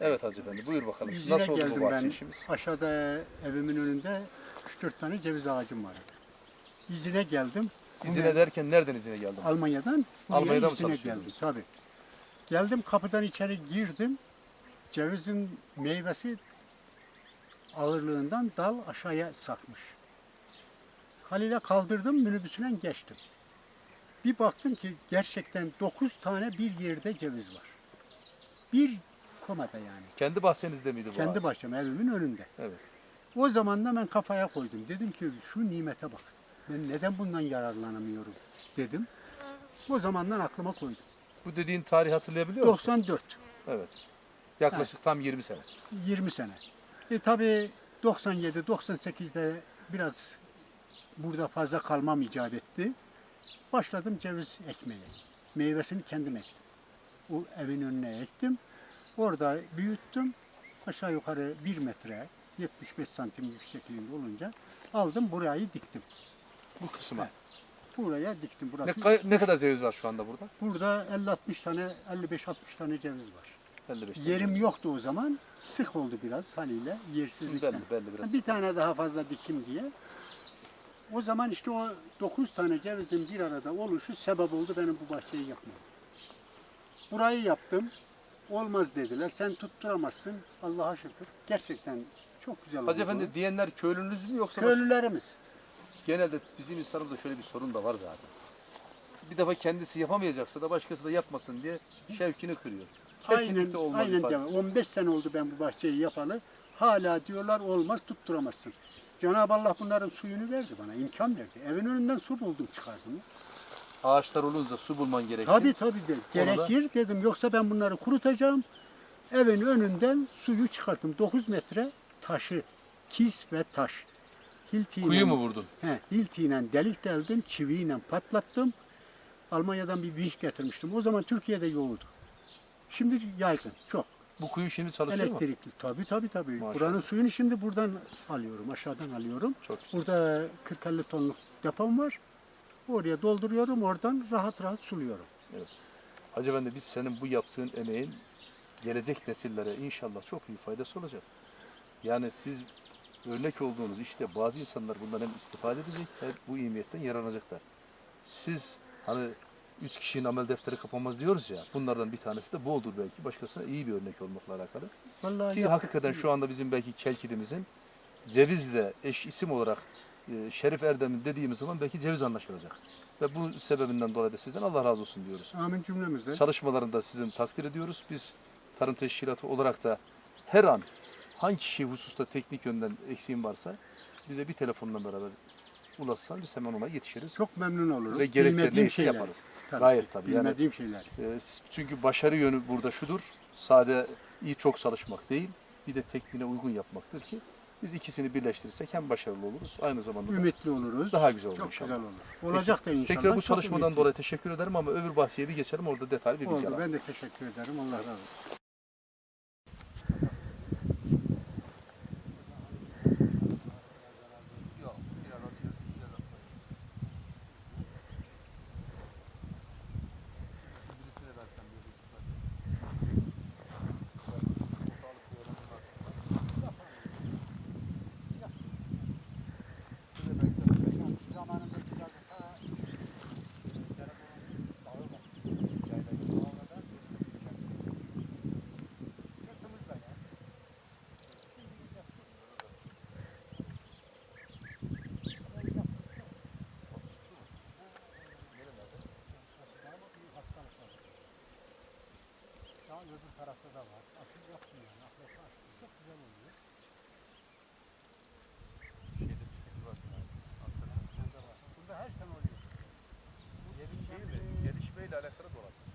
Evet Hacı Efendi buyur bakalım. İzine Nasıl oldu bu bahçe ben. işimiz? Aşağıda evimin önünde 3-4 tane ceviz ağacım vardı. İzine geldim. İzine derken nereden izine geldin? Almanya'dan buraya Almanya'da mı izine çalışıyordunuz? geldim tabii. Geldim kapıdan içeri girdim. Cevizin meyvesi ağırlığından dal aşağıya sarkmış. Halil'e kaldırdım minibüsüne geçtim. Bir baktım ki gerçekten 9 tane bir yerde ceviz var. Bir komada yani. Kendi bahçenizde miydi bu Kendi ağaç? başım evimin önünde. Evet. O zaman da ben kafaya koydum. Dedim ki şu nimete bak. Ben neden bundan yararlanamıyorum dedim. O zamandan aklıma koydum. Bu dediğin tarihi hatırlayabiliyor musun? 94, Evet. Yaklaşık tam 20 sene. 20 sene. E tabi 97, 98'de biraz burada fazla kalmam icap etti. Başladım ceviz ekmeye. Meyvesini kendim ektim. O evin önüne ektim. Orada büyüttüm. Aşağı yukarı 1 metre, 75 santim yüksekliğinde olunca aldım burayı diktim. Bu kısma. Buraya diktim. Ne, Burası. kay- ne kadar ceviz var şu anda burada? Burada 50-60 tane, 55-60 tane ceviz var. 55 tane. Yerim yoktu o zaman. Sık oldu biraz haliyle yersizlikten. Belli, belli biraz. Bir tane daha fazla dikim diye. O zaman işte o 9 tane cevizin bir arada oluşu sebep oldu benim bu bahçeyi yapmam. Burayı yaptım. Olmaz dediler. Sen tutturamazsın. Allah'a şükür. Gerçekten çok güzel oldu. Hacı Efendi diyenler köylünüz mü yoksa Köylülerimiz. genelde bizim insanımızda şöyle bir sorun da var zaten. Bir defa kendisi yapamayacaksa da başkası da yapmasın diye şevkini kırıyor. Kesinlikle Aynen, olmaz aynen ifadesi. devam. 15 sene oldu ben bu bahçeyi yapalı. Hala diyorlar olmaz tutturamazsın. Cenab-ı Allah bunların suyunu verdi bana, imkan verdi. Evin önünden su buldum çıkardım. Ağaçlar olunca su bulman gerekir. Tabii tabii de. Gerekir dedim. Yoksa ben bunları kurutacağım. Evin önünden suyu çıkarttım. 9 metre taşı, kis ve taş. Hiltiyle, Kuyu mu vurdun? He, hiltiyle delik deldim, çiviyle patlattım. Almanya'dan bir vinç getirmiştim. O zaman Türkiye'de yoğurdu. Şimdi yaygın, çok. Bu kuyu şimdi çalışıyor mu? Elektrikli. Tabii tabii tabii. Maşallah. Buranın suyunu şimdi buradan alıyorum, aşağıdan alıyorum. Çok güzel. Burada 40-50 tonluk depom var. Oraya dolduruyorum, oradan rahat rahat suluyorum. Hacı Efendi biz senin bu yaptığın emeğin gelecek nesillere inşallah çok büyük faydası olacak. Yani siz örnek olduğunuz işte bazı insanlar bundan hem istifade edecek hem bu imiyetten yararlanacaklar. Siz hani üç kişinin amel defteri kapanmaz diyoruz ya bunlardan bir tanesi de bu olur belki. Başkasına iyi bir örnek olmakla alakalı. Vallahi Ki hakikaten şu anda bizim belki kelkilimizin cevizle eş isim olarak Şerif Erdem'in dediğimiz zaman belki ceviz anlaşılacak. Ve bu sebebinden dolayı da sizden Allah razı olsun diyoruz. Amin cümlemizde. Çalışmalarında sizin takdir ediyoruz. Biz tarım teşkilatı olarak da her an hangi şey hususta teknik yönden eksiğin varsa bize bir telefonla beraber ulaşsan biz hemen ona yetişiriz. Çok memnun olurum. Ve gerekli neyse şeyler. yaparız. Tabii, Gayet tabii. Yani, Bilmediğim şeyler. e, çünkü başarı yönü burada şudur. Sade iyi çok çalışmak değil. Bir de tekniğine uygun yapmaktır ki biz ikisini birleştirirsek hem başarılı oluruz. Aynı zamanda da Ümitli oluruz. daha güzel olur Çok inşallah. güzel olur. Olacak da inşallah. Tekrar bu Çok çalışmadan ümitliyim. dolayı teşekkür ederim ama öbür bahseye bir geçelim orada detaylı bir bilgi Oldu. alalım. Ben de teşekkür ederim. Allah razı olsun. Öbür tarafta da var. Açık yapsın yani. Aklasa açsın. Çok güzel oluyor. Şeyde sıkıntı var. Var. Bunda her sene oluyor. Şey mi? Gelişmeyle alakalı dolap.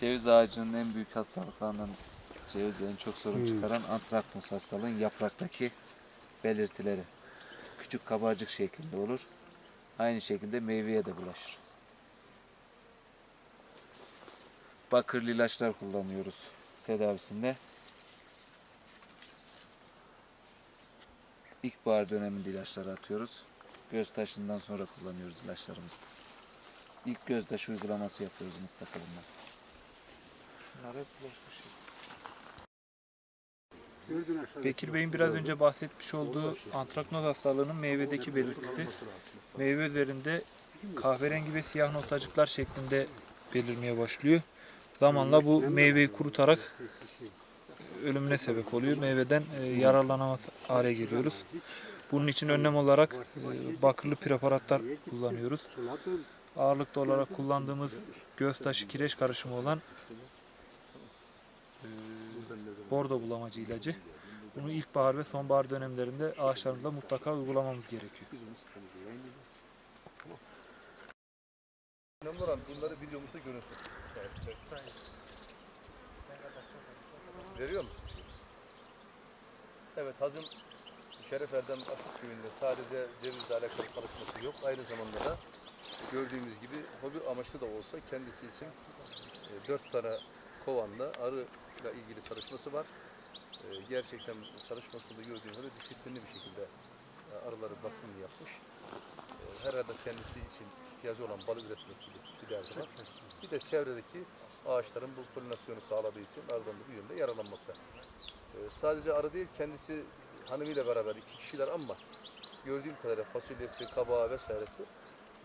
Ceviz ağacının en büyük hastalıklarından cevize en çok sorun Hmm. çıkaran antraknus hastalığın yapraktaki belirtileri. Küçük kabarcık şeklinde olur. Aynı şekilde meyveye de bulaşır. Bakırlı ilaçlar kullanıyoruz tedavisinde. İlkbahar döneminde ilaçları atıyoruz. Göz taşından sonra kullanıyoruz ilaçlarımızı. da. İlk göz taşı uygulaması yapıyoruz mutlaka bundan. Gördün aşağıda. Bekir Bey'in biraz önce bahsetmiş olduğu antraknoz hastalığının meyvedeki belirtisi. Meyve üzerinde kahverengi ve siyah noktacıklar şeklinde belirmeye başlıyor. Zamanla bu meyveyi kurutarak ölümüne sebep oluyor. Meyveden e, yararlanamaz hale geliyoruz. Bunun için önlem olarak e, bakırlı preparatlar kullanıyoruz. Ağırlıklı olarak kullandığımız göz taşı kireç karışımı olan e, bordo bulamacı ilacı. Bunu ilkbahar ve sonbahar dönemlerinde ağaçlarımızda mutlaka uygulamamız gerekiyor. Önemli olan bunları videomuzda görünsün. Veriyor musun? Evet Hazım Şeref Erdem Atık Köyü'nde sadece cevizle alakalı çalışması yok. Aynı zamanda da gördüğümüz gibi hobi amaçlı da olsa kendisi için e, dört tane kovanla arıyla ilgili çalışması var. E, gerçekten çalışmasında gördüğüm gibi disiplinli bir şekilde e, arıları bakımını yapmış. E, herhalde kendisi için ihtiyacı olan balı üretmek gibi bir derdi var. Bir de çevredeki ağaçların bu polinasyonu sağladığı için arıdan da bu yönde yararlanmakta. E, sadece arı değil kendisi hanımıyla beraber iki kişiler ama gördüğüm kadarıyla fasulyesi, kabağı vesairesi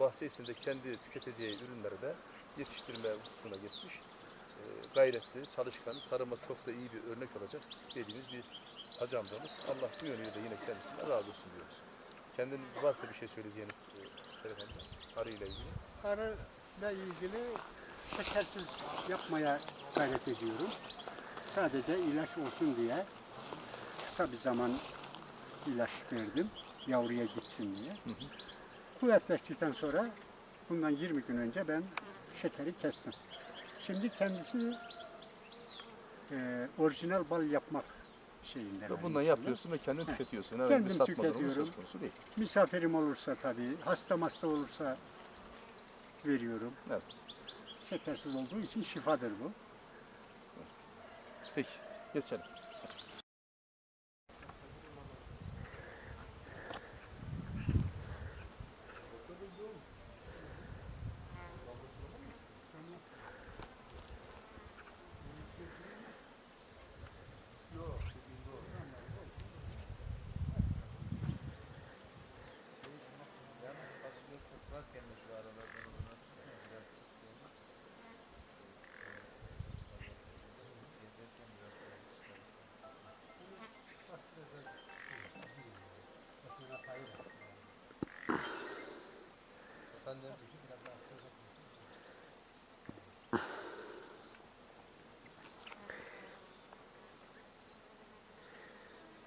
bahçesinde kendi tüketeceği ürünleri de yetiştirme hususuna gitmiş. Gayretli, çalışkan, tarıma çok da iyi bir örnek olacak dediğimiz bir hacı amcamız. Allah bu yönüyle de yine kendisinden razı olsun diyoruz. Kendin varsa bir şey söyleyeceğiniz e, Şeref Emre, arıyla ilgili. Arıyla ilgili şekersiz yapmaya gayret ediyorum. Sadece ilaç olsun diye kısa bir zaman ilaç verdim. Yavruya gitsin diye. hı. Kuvvetleştikten sonra bundan 20 gün önce ben şekeri kestim. Şimdi kendisi e, orijinal bal yapmak şeyinden. Ve bundan yapıyorsun ve kendin Heh. tüketiyorsun. Bir Kendim satma durumu söz tüketiyorum. konusu değil. Misafirim olursa tabii, hasta hasta olursa veriyorum. Evet. Şekersiz olduğu için şifadır bu. Peki, geçelim.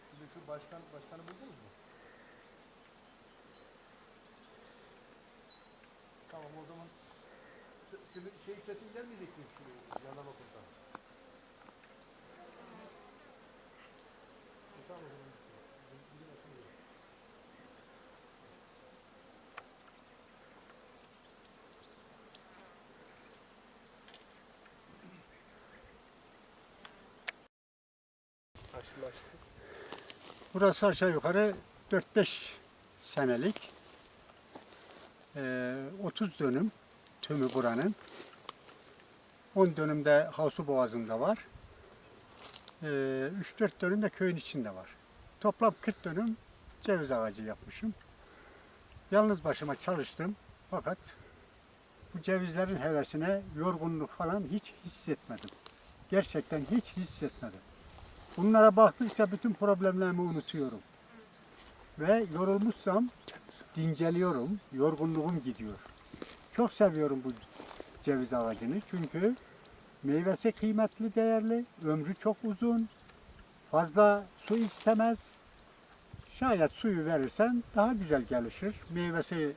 Şimdi şu başkan, başkanı buldunuz mu? Tamam o zaman şimdi şey kesin gelmeyecek mi şimdi yandan okursan? Tamam o zaman. Burası aşağı yukarı 4-5 senelik. Ee, 30 dönüm tümü buranın. 10 dönüm de Havsu Boğazı'nda var. Ee, 3-4 dönüm de köyün içinde var. Toplam 40 dönüm ceviz ağacı yapmışım. Yalnız başıma çalıştım fakat bu cevizlerin hevesine yorgunluk falan hiç hissetmedim. Gerçekten hiç hissetmedim. Bunlara baktıkça bütün problemlerimi unutuyorum. Ve yorulmuşsam dinceliyorum, yorgunluğum gidiyor. Çok seviyorum bu ceviz ağacını çünkü meyvesi kıymetli, değerli, ömrü çok uzun, fazla su istemez. Şayet suyu verirsen daha güzel gelişir, meyvesi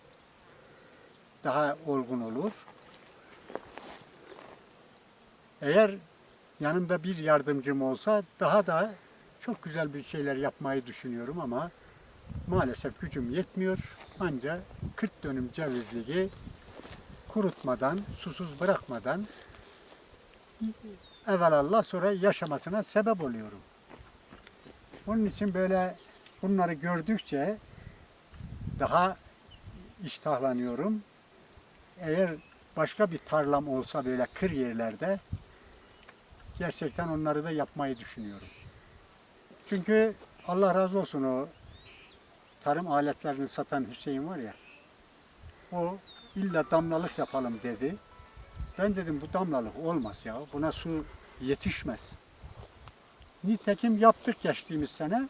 daha olgun olur. Eğer yanımda bir yardımcım olsa daha da çok güzel bir şeyler yapmayı düşünüyorum ama maalesef gücüm yetmiyor. Ancak 40 dönüm cevizliği kurutmadan, susuz bırakmadan evvelallah sonra yaşamasına sebep oluyorum. Onun için böyle bunları gördükçe daha iştahlanıyorum. Eğer başka bir tarlam olsa böyle kır yerlerde gerçekten onları da yapmayı düşünüyorum. Çünkü Allah razı olsun o tarım aletlerini satan Hüseyin var ya o illa damlalık yapalım dedi. Ben dedim bu damlalık olmaz ya. Buna su yetişmez. Nitekim yaptık geçtiğimiz sene.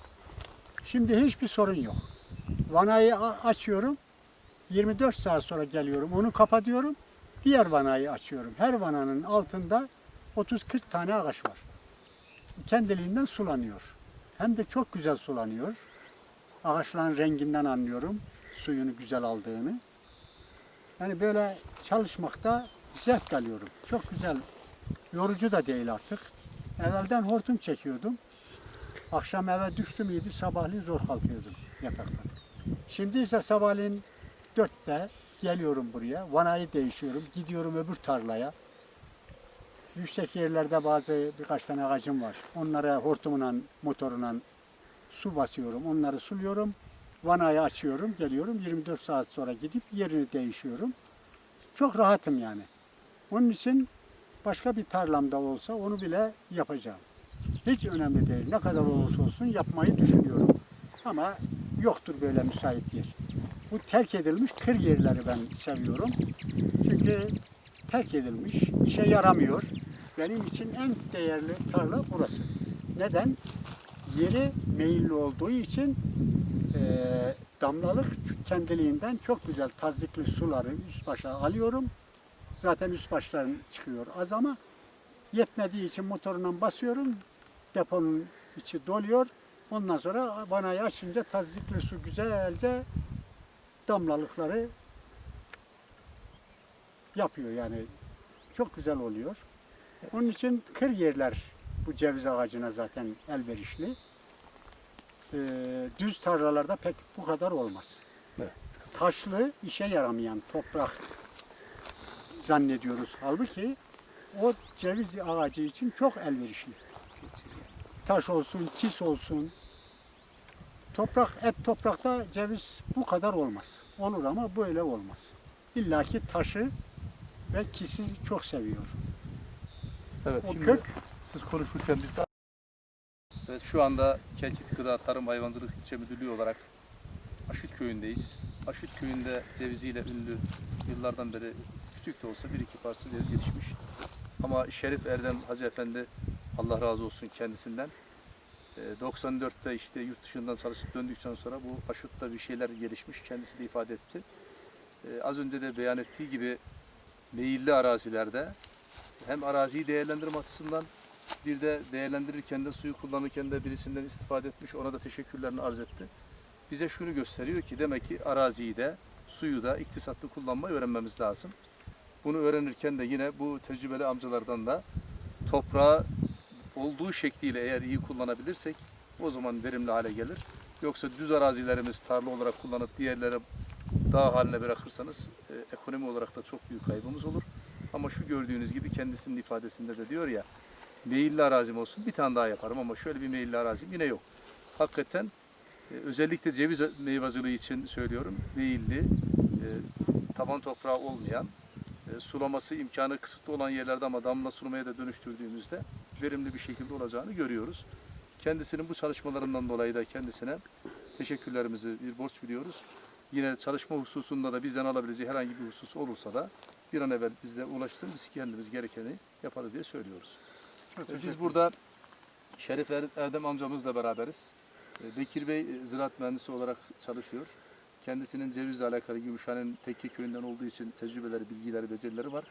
Şimdi hiçbir sorun yok. Vanayı açıyorum. 24 saat sonra geliyorum. Onu kapatıyorum. Diğer vanayı açıyorum. Her vananın altında 30-40 tane ağaç var. Kendiliğinden sulanıyor. Hem de çok güzel sulanıyor. Ağaçların renginden anlıyorum suyunu güzel aldığını. Yani böyle çalışmakta zevk alıyorum. Çok güzel. Yorucu da değil artık. Evvelden hortum çekiyordum. Akşam eve düştüm iyiydi sabahleyin zor kalkıyordum yataktan. Şimdi ise sabahleyin dörtte geliyorum buraya. Vanayı değişiyorum. Gidiyorum öbür tarlaya. Yüksek yerlerde bazı birkaç tane ağacım var. Onlara hortumla, motoruna su basıyorum. Onları suluyorum. Vanayı açıyorum, geliyorum. 24 saat sonra gidip yerini değişiyorum. Çok rahatım yani. Onun için başka bir tarlamda olsa onu bile yapacağım. Hiç önemli değil. Ne kadar olursa olsun yapmayı düşünüyorum. Ama yoktur böyle müsait yer. Bu terk edilmiş kır yerleri ben seviyorum. Çünkü terk edilmiş, işe yaramıyor. Benim için en değerli tarla burası. Neden? Yeri meyilli olduğu için eee damlalık kendiliğinden çok güzel tazikli suları üst başa alıyorum. Zaten üst baştan çıkıyor az ama yetmediği için motorundan basıyorum. Deponun içi doluyor. Ondan sonra vanayı açınca tazikli su güzelce damlalıkları yapıyor yani. Çok güzel oluyor. Onun için kır yerler bu ceviz ağacına zaten elverişli. Ee, düz tarlalarda pek bu kadar olmaz. Evet. Taşlı, işe yaramayan toprak zannediyoruz. Halbuki o ceviz ağacı için çok elverişli. Taş olsun, kis olsun. Toprak, et toprakta ceviz bu kadar olmaz. Olur ama böyle olmaz. İlla ki taşı ve kisi çok seviyor. Evet O şimdi kök siz konuşurken biz Evet, şu anda Kelkit Gıda Tarım Hayvancılık İlçe Müdürlüğü olarak Aşüt Köyü'ndeyiz. Aşüt Köyü'nde ceviziyle ünlü yıllardan beri küçük de olsa bir iki parça ceviz yetişmiş. Ama Şerif Erdem Hacı Efendi Allah razı olsun kendisinden. e, 94'te işte yurt dışından çalışıp döndükten sonra bu Aşut'ta bir şeyler gelişmiş. Kendisi de ifade etti. E, Az önce de beyan ettiği gibi meyilli arazilerde hem araziyi değerlendirme açısından bir de değerlendirirken de suyu kullanırken de birisinden istifade etmiş. Ona da teşekkürlerini arz etti. Bize şunu gösteriyor ki demek ki araziyi de suyu da iktisatlı kullanmayı öğrenmemiz lazım. Bunu öğrenirken de yine bu tecrübeli amcalardan da toprağı olduğu şekliyle eğer iyi kullanabilirsek o zaman verimli hale gelir. Yoksa düz arazilerimiz tarla olarak kullanıp diğerlere dağ haline bırakırsanız e, ekonomi olarak da çok büyük kaybımız olur. Ama şu gördüğünüz gibi kendisinin ifadesinde de diyor ya meyilli arazim olsun bir tane daha yaparım ama şöyle bir meyilli arazim yine yok. Hakikaten e, özellikle ceviz meyvacılığı için söylüyorum. Meyilli, e, taban toprağı olmayan, e, sulaması imkanı kısıtlı olan yerlerde ama damla sulamaya da dönüştürdüğümüzde verimli bir şekilde olacağını görüyoruz. Kendisinin bu çalışmalarından dolayı da kendisine teşekkürlerimizi bir borç biliyoruz. Yine çalışma hususunda da bizden alabileceği herhangi bir husus olursa da bir an evvel bizle ulaşsın, biz kendimiz gerekeni yaparız diye söylüyoruz. E, Biz burada Şerif Er- Erdem amcamızla beraberiz. E, Bekir Bey e, ziraat mühendisi olarak çalışıyor. Kendisinin cevizle alakalı Gümüşhane'nin Tekke köyünden olduğu için tecrübeleri, bilgileri, becerileri var.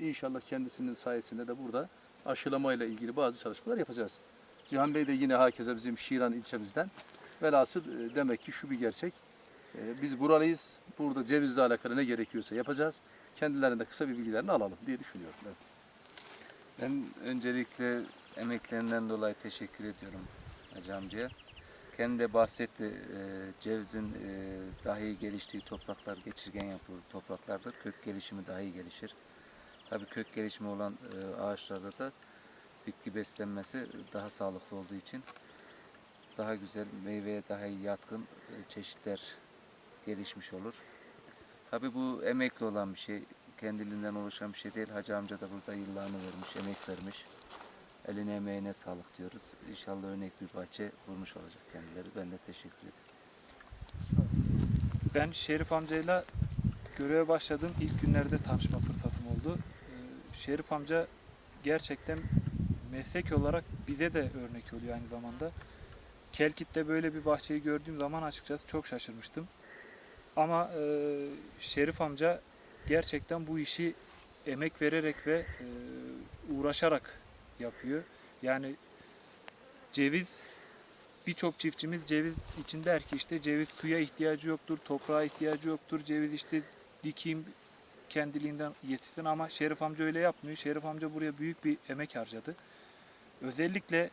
E, İnşallah kendisinin sayesinde de burada aşılamayla ilgili bazı çalışmalar yapacağız. Cihan Bey de yine hakeza bizim Şiran ilçemizden. Velhasıl e, demek ki şu bir gerçek. E, Biz buralıyız. Burada cevizle alakalı ne gerekiyorsa yapacağız. Kendilerine kısa bir bilgilerini alalım diye düşünüyorum. Evet. Ben öncelikle emeklerinden dolayı teşekkür ediyorum Hacı amcaya. Kendi de bahsetti e, cevizin e, daha iyi geliştiği topraklar geçirgen yapılı topraklarda kök gelişimi daha iyi gelişir. Tabii kök gelişimi olan e, ağaçlarda da bitki beslenmesi daha sağlıklı olduğu için daha güzel meyveye daha iyi yatkın e, çeşitler gelişmiş olur. Tabii bu emekli olan bir şey. Kendiliğinden oluşan bir şey değil. Hacı amca da burada yıllarını vermiş, emek vermiş. Eline emeğine sağlık diyoruz. İnşallah örnek bir bahçe kurmuş olacak kendileri. Ben de teşekkür ederim. Ben Şerif amcayla göreve başladığım ilk günlerde tanışma fırsatım oldu. Ee, Şerif amca gerçekten meslek olarak bize de örnek oluyor aynı zamanda. Kelkit'te böyle bir bahçeyi gördüğüm zaman açıkçası çok şaşırmıştım. Ama e, Şerif amca gerçekten bu işi emek vererek ve e, uğraşarak yapıyor. Yani ceviz birçok çiftçimiz ceviz için der ki işte ceviz suya ihtiyacı yoktur, toprağa ihtiyacı yoktur, ceviz işte dikeyim kendiliğinden yetişsin ama Şerif amca öyle yapmıyor. Şerif amca buraya büyük bir emek harcadı. Özellikle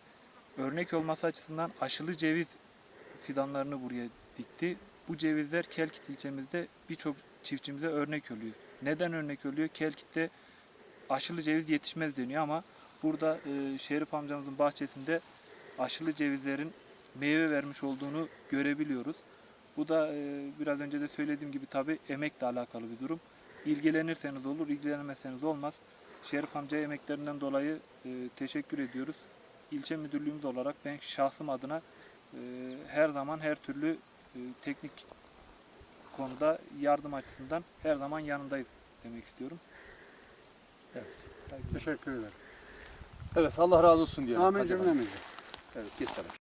örnek olması açısından aşılı ceviz fidanlarını buraya dikti. Bu cevizler Kelkit ilçemizde birçok çiftçimize örnek oluyor. Neden örnek oluyor? Kelkit'te aşılı ceviz yetişmez deniyor ama burada e, Şerif amcamızın bahçesinde aşılı cevizlerin meyve vermiş olduğunu görebiliyoruz. Bu da e, biraz önce de söylediğim gibi tabi emekle alakalı bir durum. İlgilenirseniz olur, ilgilenemezseniz olmaz. Şerif amca emeklerinden dolayı e, teşekkür ediyoruz. İlçe müdürlüğümüz olarak ben şahsım adına e, her zaman her türlü teknik konuda yardım açısından her zaman yanındayız demek istiyorum. Evet. Teşekkür ederim. Evet Allah razı olsun diyelim. Amin cümlemize. Evet geç sana.